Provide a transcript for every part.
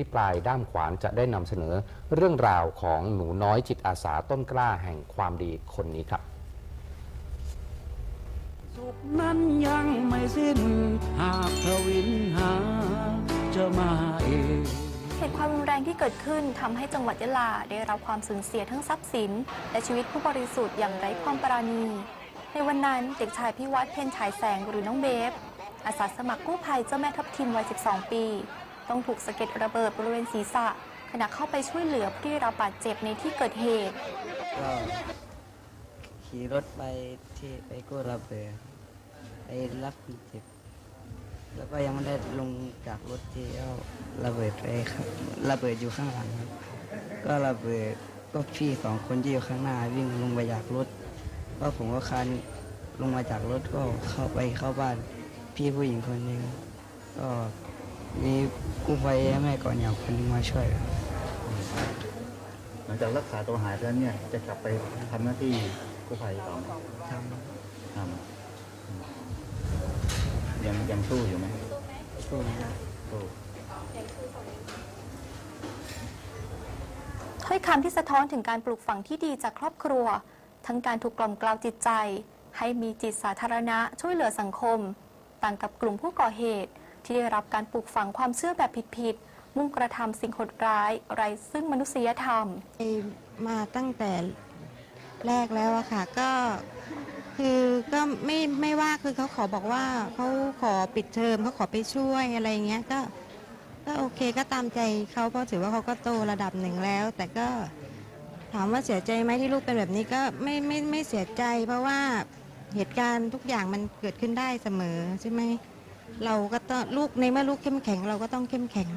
ที่ปลายด้ามขวานจะได้นำเสนอเรื่องราวของหนูน้อยจิตอาสาต้นกล้าแห่งความดีคนนี้ครับสุขนั้นยังไม่สิ้น หากทวินหาจะมาเองเหตุความรุนแรงที่เกิดขึ้นทำให้จังหวัดยะลาได้รับความสูญเสียทั้งทรัพย์สิน และชีวิตผู้บริสุทธิ์อย่างไร้ความปราณี ในวันนั้นเด็กชายพิวัตรเพ็ญฉายแสงหรือน้องเบฟอาสาสมัครกู้ภัยเจ้าแม่ทับทิมวัย 12 ปี ต้องถูกสะเก็ดระเบิดบริเวณศีรษะ ขณะเข้าไปช่วยเหลือผู้ที่รับบาดเจ็บในที่เกิดเหตุ ก็ขี่รถไปที่ไปกู้ระเบิดไปรับคนเจ็บ แล้วก็ยังไม่ได้ลงจากรถที่เอาระเบิดไปครับระเบิดอยู่ข้างหลังครับก็ระเบิดก็พี่สองคนที่อยู่ข้างหน้าวิ่งลงมาจากรถก็ผมก็คานลงมาจากรถก็เข้าไปเข้าบ้าน พี่ผู้หญิงคนหนึ่งก็ มีกู้ภัยแม่ก่อนอย่างคนหนึงมาช่วยครับหลังจากรักษาตัวหายแล้วเนี่ย จะกลับไปทำหน้าที่กู้ภัยต่อไหมททำยังยังสู้อยู่ไหมำช่วยนะครับสู้ถ้อยคำที่สะท้อนถึงการปลูกฝังที่ดีจากครอบครัว ทั้งการถูกกล่อมกล่าวจิตใจ ให้มีจิตสาธารณะช่วยเหลือสังคม ต่างกับกลุ่มผู้ก่อเหตุ ที่ได้รับการปลูกฝังความเชื่อแบบผิดๆมุ่งกระทำสิ่งโหดร้ายไร้ซึ่งมนุษยธรรมมาตั้งแต่แรกแล้วอะค่ะ ก็คือก็ไม่ไม่ว่าคือเขาขอบอกว่าเขาขอปิดเทอมเขาขอไปช่วยอะไรอย่างเงี้ยก็ก็โอเคก็ตามใจเขาเพราะถือว่าเขาก็โตระดับหนึ่งแล้ว แต่ก็ถามว่าเสียใจไหมที่ลูกเป็นแบบนี้ก็ไม่ไม่ไม่เสียใจ เพราะว่าเหตุการณ์ทุกอย่างมันเกิดขึ้นได้เสมอใช่ไหม เราก็ต้องลูกในเมื่อลูกเข้มแข็ง เราก็ต้องเข้มแข็ง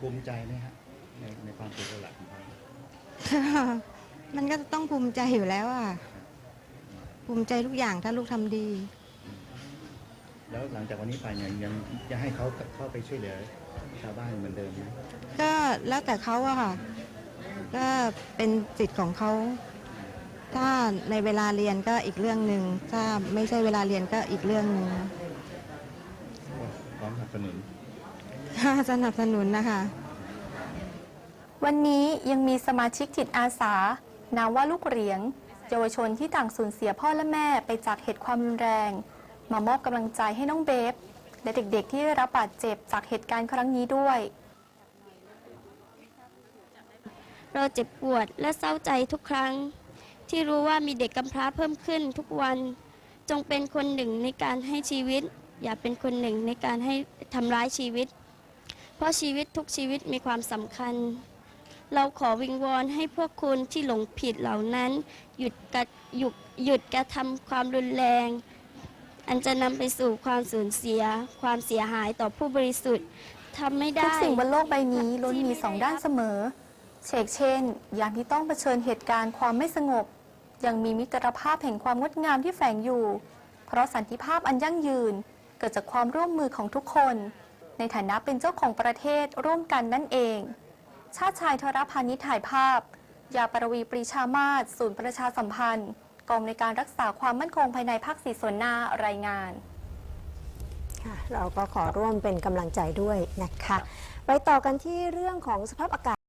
ภูมิใจไหมฮะในในความเป็นหลักของเขามันก็ต้องภูมิใจอยู่แล้วอะภูมิใจทุกอย่างถ้าลูกทำดี แล้วหลังจากวันนี้ไปเนี่ยยังจะให้เขาเข้าไปช่วยเหลือชาวบ้านเหมือนเดิมไหมก็แล้วแต่เขาอะค่ะ ก็เป็นสิทธิ์ของเขา ถ้าในเวลาเรียนก็อีกเรื่องหนึ่งถ้าไม่ใช่เวลาเรียนก็อีกเรื่องหนึ่งพร้อม สนับสนุนสนับสนุนนะคะ วันนี้ยังมีสมาชิกจิตอาสานามว่าลูกเหรียญเยาวชนที่ต่างสูญเสียพ่อและแม่ไปจากเหตุความรุนแรง มามอบกำลังใจให้น้องเบฟ และเด็กๆ ที่ได้รับบาดเจ็บจากเหตุการณ์ครั้งนี้ด้วย เราเจ็บปวดและเศร้าใจทุกครั้ง ที่รู้ว่ามีเด็กกำพร้าเพิ่มขึ้นทุกวัน จงเป็นคนหนึ่งในการให้ชีวิต อย่าเป็นคนหนึ่งในการให้ทำร้ายชีวิต เพราะชีวิตทุกชีวิตมีความสำคัญ เราขอวิงวอนให้พวกคุณที่หลงผิดเหล่านั้น หยุดกระหยุดหยุดกระทำความรุนแรง อันจะนำไปสู่ความสูญเสีย ความเสียหายต่อผู้บริสุทธิ์ทำไม่ได้ ทุกสิ่งบนโลกใบนี้ล้วนมีสองด้านเสมอ เชกเช่น ยามที่ต้องเผชิญเหตุการณ์ความไม่สงบ ยังมีมิตรภาพแห่งความงดงามที่แฝงอยู่ เพราะสันติภาพอันยั่งยืน เกิดจากความร่วมมือของทุกคน ในฐานะเป็นเจ้าของประเทศร่วมกันนั่นเอง ชาติชายธรพานิชถ่ายภาพ ยาปรวีปรีชามาศศูนย์ประชาสัมพันธ์ กองในการรักษาความมั่นคงภายในภาคสีส่วนหน้ารายงานค่ะเราก็ขอร่วมเป็นกำลังใจด้วยนะคะ ไปต่อกันที่เรื่องของสภาพอากาศ